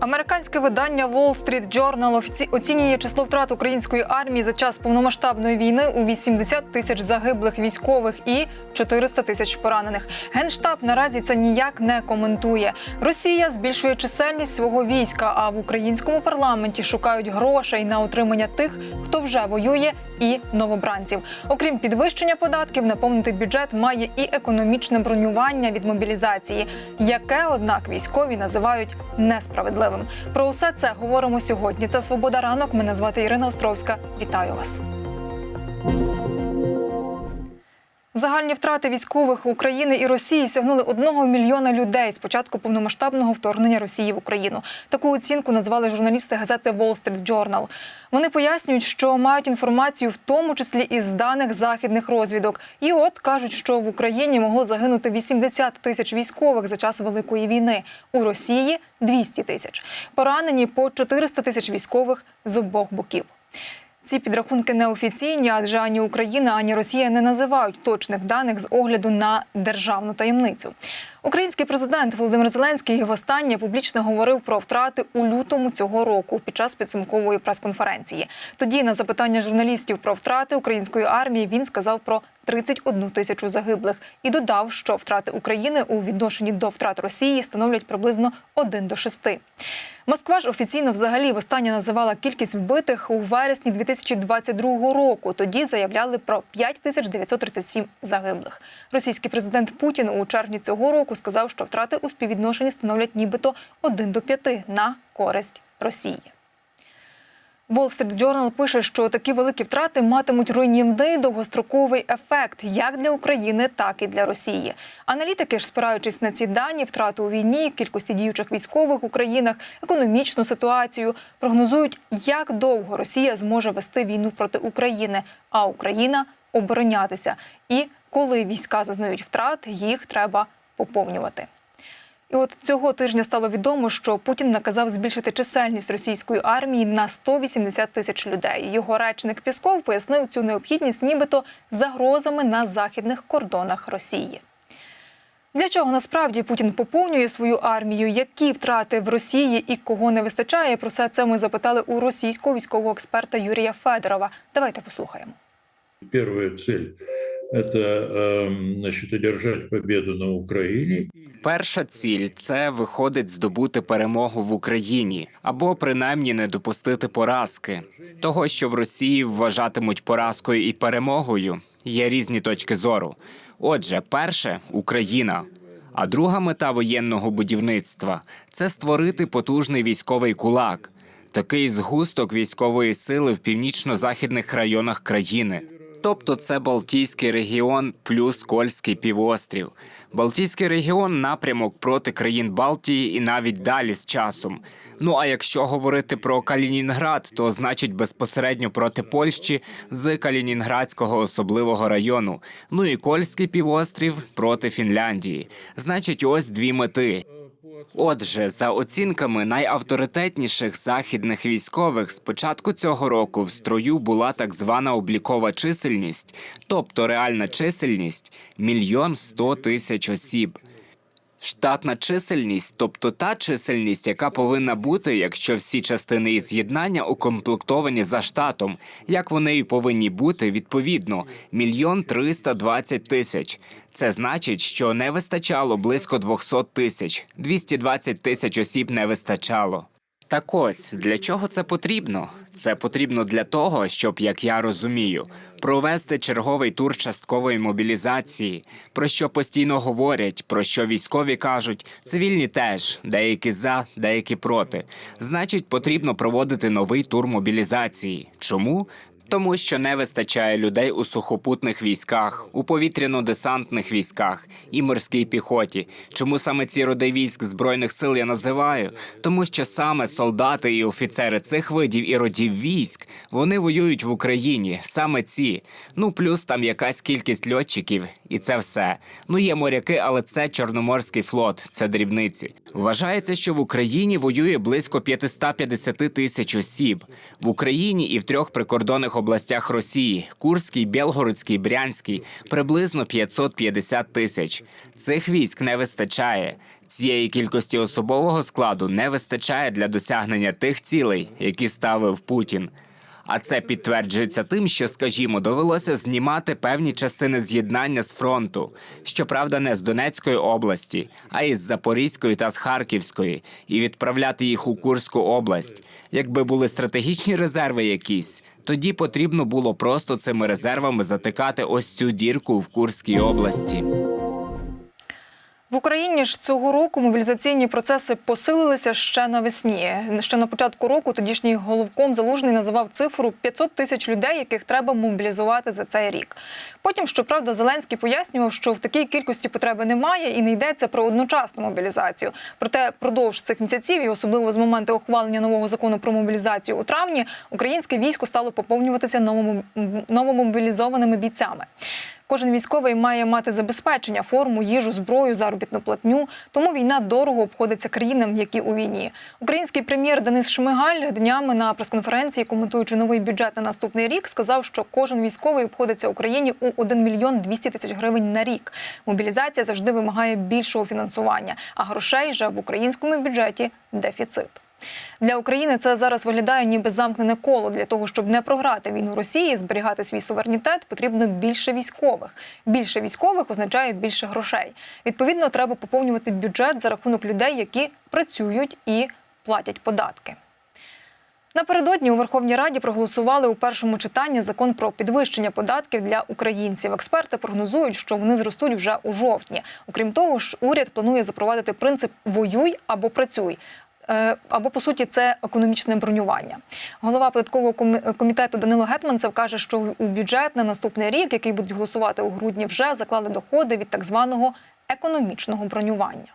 Американське видання Wall Street Journal оцінює число втрат української армії за час повномасштабної війни у 80 тисяч загиблих військових і 400 тисяч поранених. Генштаб наразі це ніяк не коментує. Росія збільшує чисельність свого війська, а в українському парламенті шукають грошей на утримання тих, хто вже воює, і новобранців. Окрім підвищення податків, наповнити бюджет має і економічне бронювання від мобілізації, яке, однак, військові називають несправедливим. Про усе це говоримо сьогодні. Це Свобода ранок. Мене звати Ірина Островська. Вітаю вас. Загальні втрати військових України і Росії сягнули одного мільйона людей з початку повномасштабного вторгнення Росії в Україну. Таку оцінку назвали журналісти газети Wall Street Journal. Вони пояснюють, що мають інформацію в тому числі із даних західних розвідок. І от кажуть, що в Україні могло загинути 80 тисяч військових за час великої війни. У Росії 200 тисяч. Поранені по 400 тисяч військових з обох боків. Ці підрахунки неофіційні, адже ані Україна, ані Росія не називають точних даних з огляду на державну таємницю. Український президент Володимир Зеленський востаннє публічно говорив про втрати у лютому цього року під час підсумкової прес-конференції. Тоді на запитання журналістів про втрати української армії він сказав про 31 тисячу загиблих і додав, що втрати України у відношенні до втрат Росії становлять приблизно 1 до 6. Москва ж офіційно взагалі востаннє називала кількість вбитих у вересні 2022 року. Тоді заявляли про 5937 загиблих. Російський президент Путін у червні цього року сказав, що втрати у співвідношенні становлять нібито 1 до 5 на користь Росії. Wall Street Journal пише, що такі великі втрати матимуть руйнівний довгостроковий ефект як для України, так і для Росії. Аналітики ж, спираючись на ці дані, втрати у війні, кількості діючих військових у країнах, економічну ситуацію, прогнозують, як довго Росія зможе вести війну проти України, а Україна оборонятися. І коли війська зазнають втрат, їх треба поповнювати. І от цього тижня стало відомо, що Путін наказав збільшити чисельність російської армії на 180 тисяч людей. Його речник Пісков пояснив цю необхідність, нібито загрозами на західних кордонах Росії. Для чого насправді Путін поповнює свою армію? Які втрати в Росії і кого не вистачає? Про все це ми запитали у російського військового експерта Юрія Федорова. Давайте послухаємо. Первая цель – это эм, значит, одержать победу на Украине. Перша ціль це виходить здобути перемогу в Україні або принаймні не допустити поразки. Того, що в Росії вважатимуть поразкою і перемогою, є різні точки зору. Отже, перше Україна. А друга мета воєнного будівництва це створити потужний військовий кулак, такий згусток військової сили в північно-західних районах країни. Тобто це Балтійський регіон плюс Кольський півострів. Балтійський регіон напрямок проти країн Балтії і навіть далі з часом. Ну а якщо говорити про Калінінград, то значить безпосередньо проти Польщі з Калінінградського особливого району. Ну і Кольський півострів проти Фінляндії. Значить, ось дві мети. Отже, за оцінками найавторитетніших західних військових, з початку цього року в строю була так звана облікова чисельність, тобто реальна чисельність мільйон сто тисяч осіб. Штатна чисельність, тобто та чисельність, яка повинна бути, якщо всі частини і з'єднання укомплектовані за штатом, як вони і повинні бути відповідно, мільйон триста двадцять тисяч. Це значить, що не вистачало близько 200 тисяч, 220 тисяч осіб не вистачало. Так ось для чого це потрібно? Це потрібно для того, щоб, як я розумію, провести черговий тур часткової мобілізації, про що постійно говорять, про що військові кажуть, цивільні теж, деякі за, деякі проти. Значить, потрібно проводити новий тур мобілізації. Чому? Тому що не вистачає людей у сухопутних військах, у повітряно-десантних військах і морській піхоті. Чому саме ці роди військ збройних сил я називаю? Тому що саме солдати і офіцери цих видів і родів військ вони воюють в Україні, саме ці. Ну плюс там якась кількість льотчиків, і це все. Ну є моряки, але це Чорноморський флот, це дрібниці. Вважається, що в Україні воює близько 550 тисяч осіб в Україні і в трьох прикордонних областях Росії Курській, Білгородській, Брянський приблизно 550 тисяч. Цих військ не вистачає. Цієї кількості особового складу не вистачає для досягнення тих цілей, які ставив Путін. А це підтверджується тим, що, скажімо, довелося знімати певні частини з'єднання з фронту, щоправда, не з Донецької області, а із Запорізької та з Харківської, і відправляти їх у Курську область. Якби були стратегічні резерви якісь, тоді потрібно було просто цими резервами затикати ось цю дірку в Курській області. В Україні ж цього року мобілізаційні процеси посилилися ще навесні. Ще на початку року тодішній головком залужний називав цифру 500 тисяч людей, яких треба мобілізувати за цей рік. Потім, щоправда, Зеленський пояснював, що в такій кількості потреби немає і не йдеться про одночасну мобілізацію. Проте продовж цих місяців, і особливо з моменту ухвалення нового закону про мобілізацію у травні, українське військо стало поповнюватися новомобілізованими бійцями. Кожен військовий має мати забезпечення, форму, їжу, зброю, заробітну платню. Тому війна дорого обходиться країнам, які у війні. Український прем'єр Денис Шмигаль днями на прес-конференції, коментуючи новий бюджет на наступний рік, сказав, що кожен військовий обходиться Україні у 1 мільйон 200 тисяч гривень на рік. Мобілізація завжди вимагає більшого фінансування, а грошей же в українському бюджеті дефіцит. Для України це зараз виглядає ніби замкнене коло. Для того, щоб не програти війну Росії, зберігати свій суверенітет, потрібно більше військових. Більше військових означає більше грошей. Відповідно, треба поповнювати бюджет за рахунок людей, які працюють і платять податки. Напередодні у Верховній Раді проголосували у першому читанні закон про підвищення податків для українців. Експерти прогнозують, що вони зростуть вже у жовтні. Окрім того ж, уряд планує запровадити принцип воюй або працюй. Е, Або по суті це економічне бронювання. Голова податкового комітету Данило Гетманцев каже, що у бюджет на наступний рік, який будуть голосувати у грудні, вже заклали доходи від так званого економічного бронювання.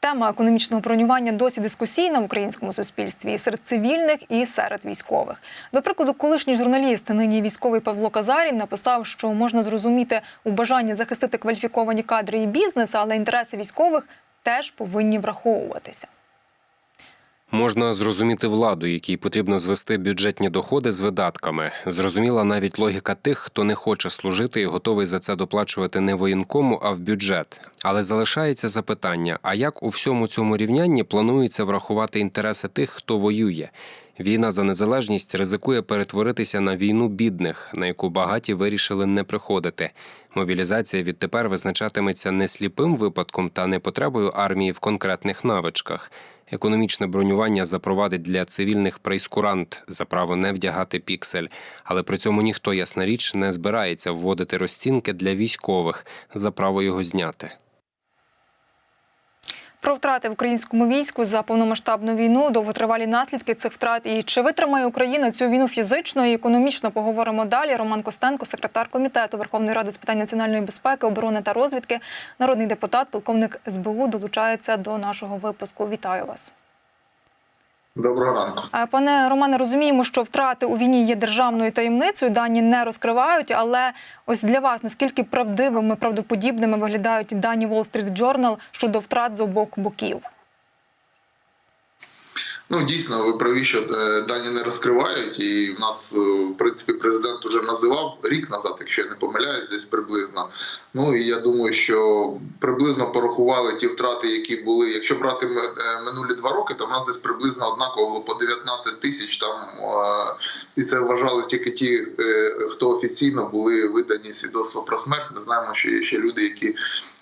Тема економічного бронювання досі дискусійна в українському суспільстві і серед цивільних, і серед військових. До прикладу, колишній журналіст, нині військовий Павло Казарін, написав, що можна зрозуміти у бажанні захистити кваліфіковані кадри і бізнес, але інтереси військових теж повинні враховуватися. Можна зрозуміти владу, якій потрібно звести бюджетні доходи з видатками. Зрозуміла навіть логіка тих, хто не хоче служити і готовий за це доплачувати не воєнкому, а в бюджет. Але залишається запитання: а як у всьому цьому рівнянні планується врахувати інтереси тих, хто воює? Війна за незалежність ризикує перетворитися на війну бідних, на яку багаті вирішили не приходити. Мобілізація відтепер визначатиметься не сліпим випадком та не потребою армії в конкретних навичках. Економічне бронювання запровадить для цивільних прейскурант за право не вдягати піксель, але при цьому ніхто, ясна річ, не збирається вводити розцінки для військових за право його зняти. Про втрати в українському війську за повномасштабну війну, довготривалі наслідки цих втрат і чи витримає Україна цю війну фізично і економічно поговоримо далі. Роман Костенко, секретар комітету Верховної Ради з питань національної безпеки, оборони та розвідки, народний депутат, полковник СБУ долучається до нашого випуску. Вітаю вас. Доброго ранку. Е, Пане Романе, розуміємо, що втрати у війні є державною таємницею, дані не розкривають. Але ось для вас наскільки правдивими, правдоподібними виглядають дані Wall Street Journal щодо втрат з обох боків? Ну дійсно, ви праві, що е, дані не розкривають, і в нас, е, в принципі, президент вже називав рік назад, якщо я не помиляюсь, десь приблизно. Ну і я думаю, що приблизно порахували ті втрати, які були. Якщо брати е, минулі два роки, то в нас десь приблизно однаково було по 19 тисяч там, і це вважали тільки ті, хто офіційно були видані свідоцтва про смерть. Ми знаємо, що є ще люди, які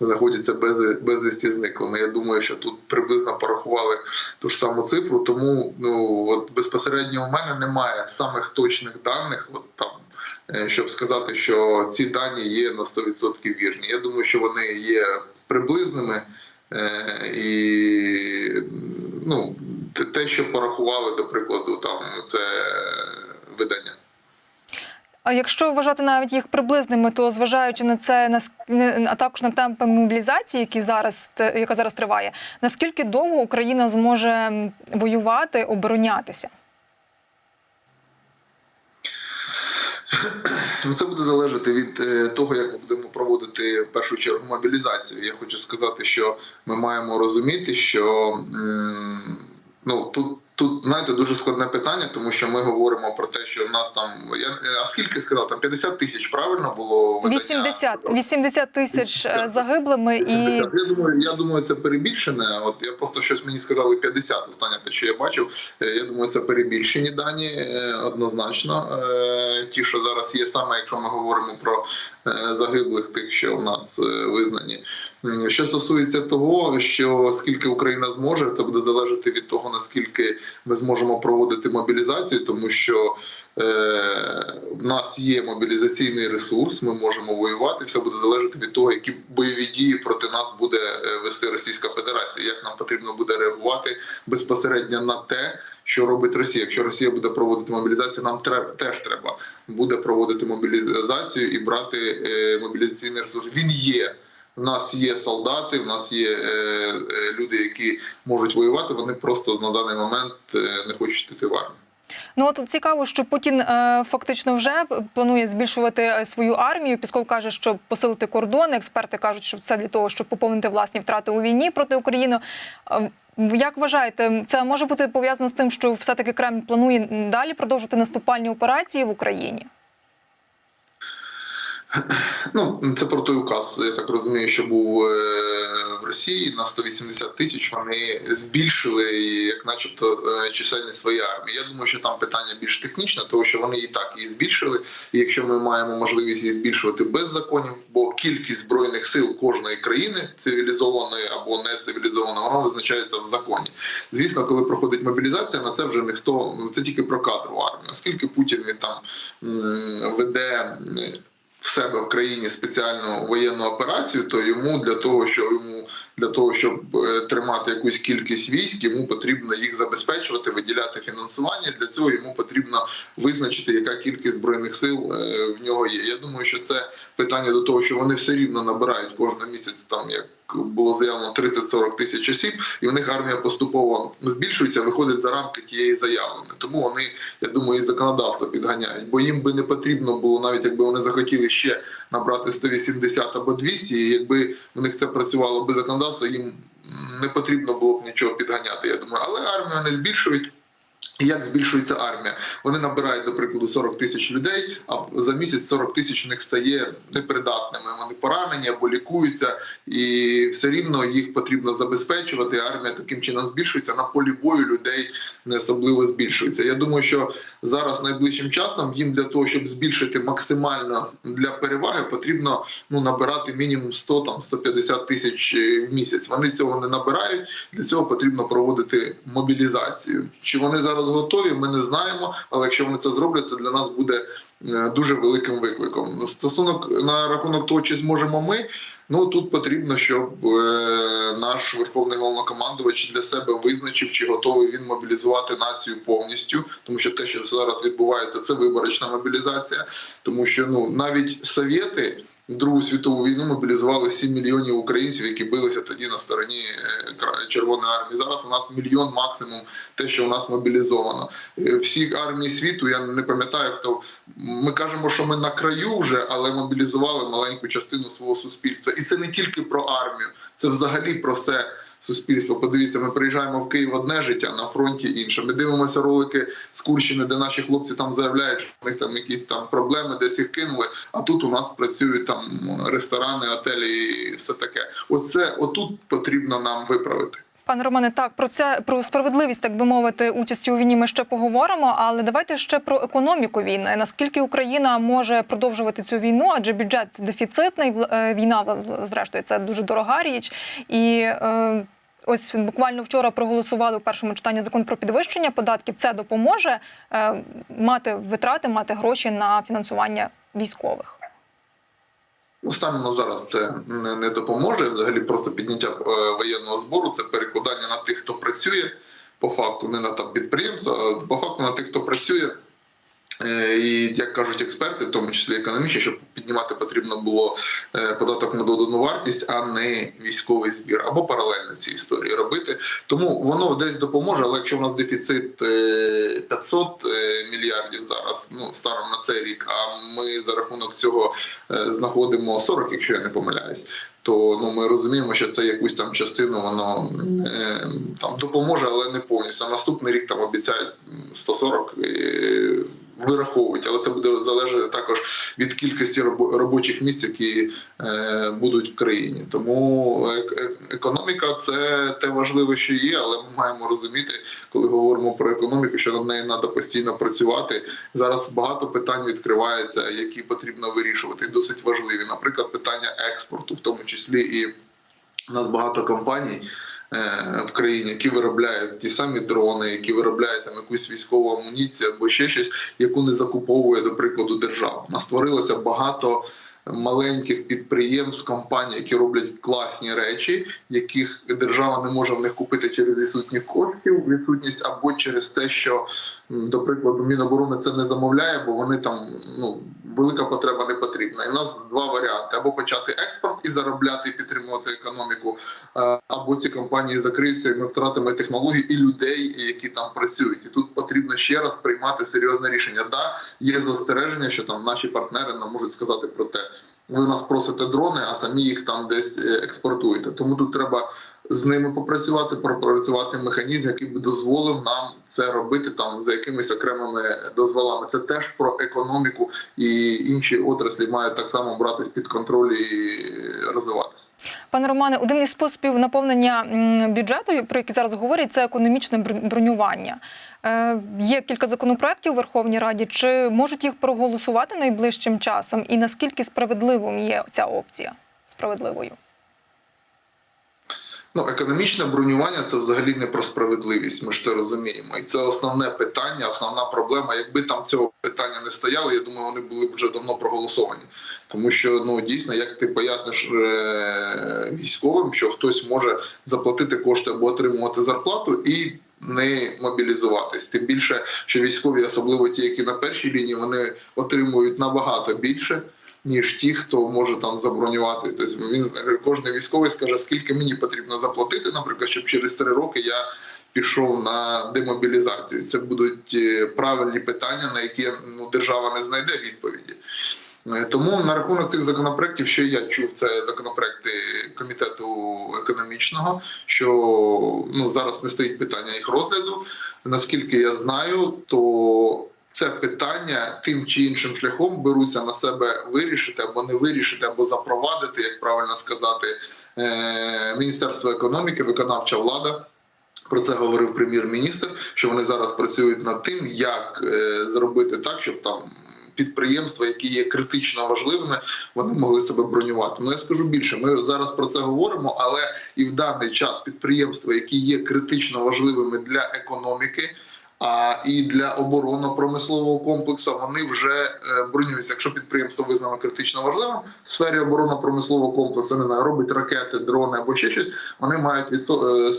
знаходяться без безвісті зниклими. Я думаю, що тут приблизно порахували ту ж саму цифру. Тому ну от безпосередньо в мене немає самих точних даних. От там. е, Щоб сказати, що ці дані є на 100% вірні. Я думаю, що вони є приблизними е, і ну, те, що порахували, до прикладу, там це видання. А якщо вважати навіть їх приблизними, то зважаючи на це, на а також на темпи мобілізації, які зараз яка зараз триває, наскільки довго Україна зможе воювати, оборонятися? Ну, це буде залежати від е, того, як ми будемо проводити в першу чергу мобілізацію. Я хочу сказати, що ми маємо розуміти, що ну тут Тут знаєте дуже складне питання, тому що ми говоримо про те, що в нас там я а скільки сказав, там 50 тисяч правильно було видання? 80, 80 тисяч е, загиблими і Я думаю, я думаю, це перебільшене. От я просто щось мені сказали 50, останнє те, що я бачив. Е, Я думаю, це перебільшені дані е, однозначно. Ті, що зараз є, саме якщо ми говоримо про загиблих, тих, що у нас визнані. М, Що стосується того, що скільки Україна зможе, це буде залежати від того, наскільки ми зможемо проводити мобілізацію, тому що е, в нас є мобілізаційний ресурс, ми можемо воювати. Все буде залежати від того, які бойові дії проти нас буде е, вести Російська Федерація. Як нам потрібно буде реагувати безпосередньо на те, що робить Росія. Якщо Росія буде проводити мобілізацію, нам треба теж треба буде проводити мобілізацію і брати е, мобілізаційний ресурс. Він є. У нас є солдати, в нас є е, е, люди, які можуть воювати. Вони просто на даний момент е, не хочуть йти в армію. Ну от цікаво, що Путін е, фактично вже планує збільшувати свою армію. Пісков каже, що посилити кордони. Експерти кажуть, що це для того, щоб поповнити власні втрати у війні проти України. Е, Як вважаєте, це може бути пов'язано з тим, що все-таки Кремль планує далі продовжити наступальні операції в Україні? Ну це про той указ. Я так розумію, що був е, в Росії на 180 тисяч. Вони збільшили, як, начебто, е, чисельність своєї армії. Я думаю, що там питання більш технічне, тому що вони і так її збільшили. І якщо ми маємо можливість її збільшувати без законів, бо кількість збройних сил кожної країни цивілізованої або не цивілізованої, вона визначається в законі. Звісно, коли проходить мобілізація, на це вже ніхто це тільки про кадрову армію. Оскільки Путін він там веде. В себе в країні спеціальну воєнну операцію, то йому для того, що йому для того, щоб е, тримати якусь кількість військ, йому потрібно їх забезпечувати, виділяти фінансування. Для цього йому потрібно визначити, яка кількість збройних сил е, в нього є. Я думаю, що це питання до того, що вони все рівно набирають кожен місяць, там як було заявлено 30-40 тисяч осіб, і в них армія поступово збільшується, виходить за рамки тієї заявленої. Тому вони, я думаю, і законодавство підганяють, бо їм би не потрібно було, навіть якби вони захотіли ще набрати 180 або 200, і якби у них це працювало без законодавства, їм не потрібно було б нічого підганяти. Я думаю, але армію не збільшують. Як збільшується армія? Вони набирають, до прикладу, 40 тисяч людей, а за місяць 40 тисяч у них стає непридатними. Вони поранені або лікуються, і все рівно їх потрібно забезпечувати. Армія таким чином збільшується. На полі бою людей не особливо збільшується. Я думаю, що зараз найближчим часом їм для того, щоб збільшити максимально для переваги, потрібно ну набирати мінімум 100 там 150 тисяч в місяць. Вони цього не набирають. Для цього потрібно проводити мобілізацію. Чи вони зараз готові? Ми не знаємо. Але якщо вони це зроблять, це для нас буде е, дуже великим викликом. Стосунок на рахунок того, чи зможемо ми. Ну тут потрібно, щоб е, наш верховний головнокомандувач для себе визначив, чи готовий він мобілізувати націю повністю, тому що те, що зараз відбувається, це виборочна мобілізація, тому що ну навіть совєти. Другу світову війну мобілізували 7 мільйонів українців, які билися тоді на стороні е, Червоної армії. Зараз у нас мільйон максимум те, що у нас мобілізовано. Е, Всі армії світу, я не пам'ятаю, хто ми кажемо, що ми на краю вже, але мобілізували маленьку частину свого суспільства. І це не тільки про армію, це взагалі про все. Суспільство, подивіться, ми приїжджаємо в Київ одне життя на фронті інше. Ми дивимося ролики з Курщини, де наші хлопці там заявляють, що в них там якісь там проблеми, десь їх кинули. А тут у нас працюють там ресторани, готелі і все таке. Оце отут потрібно нам виправити. Пане Романе, так про це про справедливість, так би мовити, участі у війні ми ще поговоримо. Але давайте ще про економіку війни. Наскільки Україна може продовжувати цю війну? Адже бюджет дефіцитний, е, війна зрештою це дуже дорога річ. І е, ось буквально вчора проголосували у першому читанні закон про підвищення податків. Це допоможе е, мати витрати, мати гроші на фінансування військових. Ну, станом зараз це не, не допоможе. Взагалі, просто підняття е, воєнного збору це перекладання на тих, хто працює по факту, не на там підприємства, а по факту на тих, хто працює. Е, І як кажуть експерти, в тому числі економічні, щоб піднімати потрібно було е, податок на додану вартість, а не військовий збір, або паралельно ці історії робити. Тому воно десь допоможе, але якщо в нас дефіцит е, 500 е, мільярдів зараз, ну станом на цей рік, а ми за рахунок цього знаходимо 40, якщо я не помиляюсь, то ну ми розуміємо, що це якусь там частину воно е, там допоможе, але не повністю. Наступний рік там обіцяють м, 140 е, вираховують, але це буде залежати також від кількості робочих місць, які е, будуть в країні. Тому ек- економіка це те важливе, що є, але ми маємо розуміти, коли говоримо про економіку, що над нею треба постійно працювати. Зараз багато питань відкривається, які потрібно вирішувати, і досить важливі. Наприклад, питання експорту, в тому числі і у нас багато компаній. Е, В країні, які виробляють ті самі дрони, які виробляють там якусь військову амуніцію або ще щось, яку не закуповує, до прикладу, держава. У нас створилося багато маленьких підприємств, компаній, які роблять класні речі, яких держава не може в них купити через відсутність коштів, відсутність або через те, що, до прикладу, Міноборони це не замовляє, бо вони там ну велика потреба не потрібна. І в нас два варіанти: або почати експорт і заробляти, і підтримувати економіку, е, або ці компанії закриються, і ми втратимо технології і людей, які там працюють. І тут потрібно ще раз приймати серйозне рішення. Да, є застереження, що там наші партнери нам можуть сказати про те. Ви нас просите дрони, а самі їх там десь е, експортуєте. Тому тут треба з ними попрацювати, пропрацювати механізм, який би дозволив нам це робити там за якимись окремими дозволами. Це теж про економіку і інші отраслі мають так само братись під контроль і розвиватися. Пане Романе, один із способів наповнення бюджету, про які зараз говорять, це економічне бр- бронювання. Е, є кілька законопроєктів у Верховній Раді. Чи можуть їх проголосувати найближчим часом? І наскільки справедливим є ця опція? Справедливою? Ну, економічне бронювання це взагалі не про справедливість. Ми ж це розуміємо, і це основне питання, основна проблема. Якби там цього питання не стояло, я думаю, вони були б вже давно проголосовані. Тому що ну дійсно, як ти поясниш е- військовим, що хтось може заплатити кошти або отримувати зарплату і. Не мобілізуватись, тим більше, що військові, особливо ті, які на першій лінії, вони отримують набагато більше, ніж ті, хто може там забронювати. Тобто він кожен військовий скаже, скільки мені потрібно заплатити, наприклад, щоб через три роки я пішов на демобілізацію. Це будуть е, правильні питання, на які ну, держава не знайде відповіді. Е, Тому на рахунок цих законопроєктів, що я чув, це законопроекти комітету економічного, що ну зараз не стоїть питання їх розгляду. Наскільки я знаю, то це питання тим чи іншим шляхом беруться на себе вирішити або не вирішити, або запровадити, як правильно сказати, е, Міністерство економіки, виконавча влада. Про це говорив прем'єр-міністр, що вони зараз працюють над тим, як е, зробити так, щоб там підприємства, які є критично важливими, вони могли себе бронювати. Ну я скажу більше. Ми зараз про це говоримо, але і в даний час підприємства, які є критично важливими для економіки. А і для оборонно-промислового комплексу вони вже е, бронюються. Якщо підприємство визнано критично важливим в сфері оборонно-промислового комплексу, не знаю, робить ракети, дрони або ще щось. Вони мають відсо... е,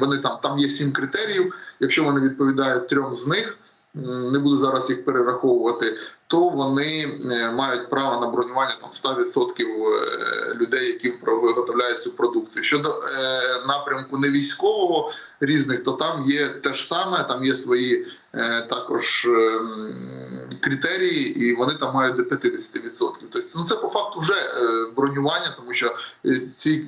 вони там там є сім критеріїв. Якщо вони відповідають трьом з них, не буду зараз їх перераховувати, то вони е, мають право на бронювання там 100% е, людей, які виготовляють цю продукцію. Щодо е, напрямку не військового різних, то там є те ж саме, там є свої також е, критерії, і вони там мають до 50%. Тобто, ну це по факту вже бронювання, тому що ці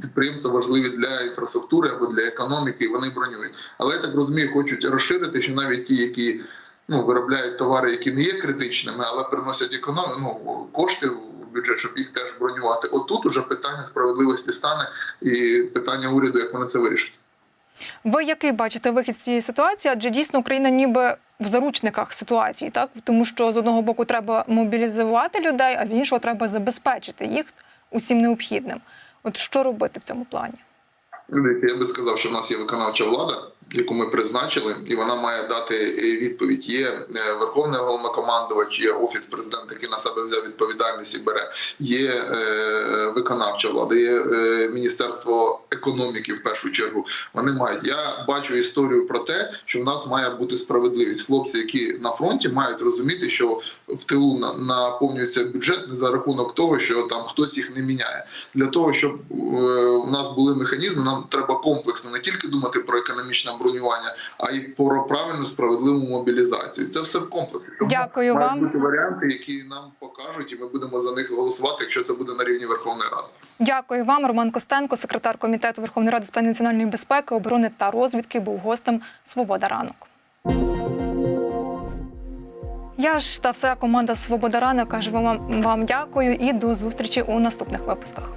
підприємства важливі для інфраструктури або для економіки, і вони бронюють. Але я так розумію, хочуть розширити, що навіть ті, які ну, виробляють товари, які не є критичними, але приносять економ... ну, кошти в бюджет, щоб їх теж бронювати. Отут уже питання справедливості стане і питання уряду, як вони це вирішать. Ви який бачите вихід з цієї ситуації? Адже дійсно Україна ніби в заручниках ситуації, так тому що з одного боку треба мобілізувати людей, а з іншого треба забезпечити їх усім необхідним. От що робити в цьому плані? Я би сказав, що в нас є виконавча влада, яку ми призначили, і вона має дати е, відповідь. Є е, верховний головнокомандувач, є офіс президента, який на себе взяв відповідальність і бере. Є е, виконавча влада, є міністерство економіки в першу чергу. Вони мають. Я бачу історію про те, що в нас має бути справедливість. Хлопці, які на фронті, мають розуміти, що в тилу наповнюється бюджет не за рахунок того, що там хтось їх не міняє. Для того щоб у нас були механізми, нам треба комплексно не тільки думати про економічне бронювання, а й про правильну справедливу мобілізацію. Це все в комплексі. Тому Дякую мають вам. бути варіанти, які нам покажуть, і ми будемо за них голосувати, якщо це буде на рівні Верховної Ради. Дякую вам, Роман Костенко, секретар комітету Верховної Ради з питань національної безпеки, оборони та розвідки, був гостем Свобода ранок. Я ж та вся команда Свобода ранок каже вам, вам дякую і до зустрічі у наступних випусках.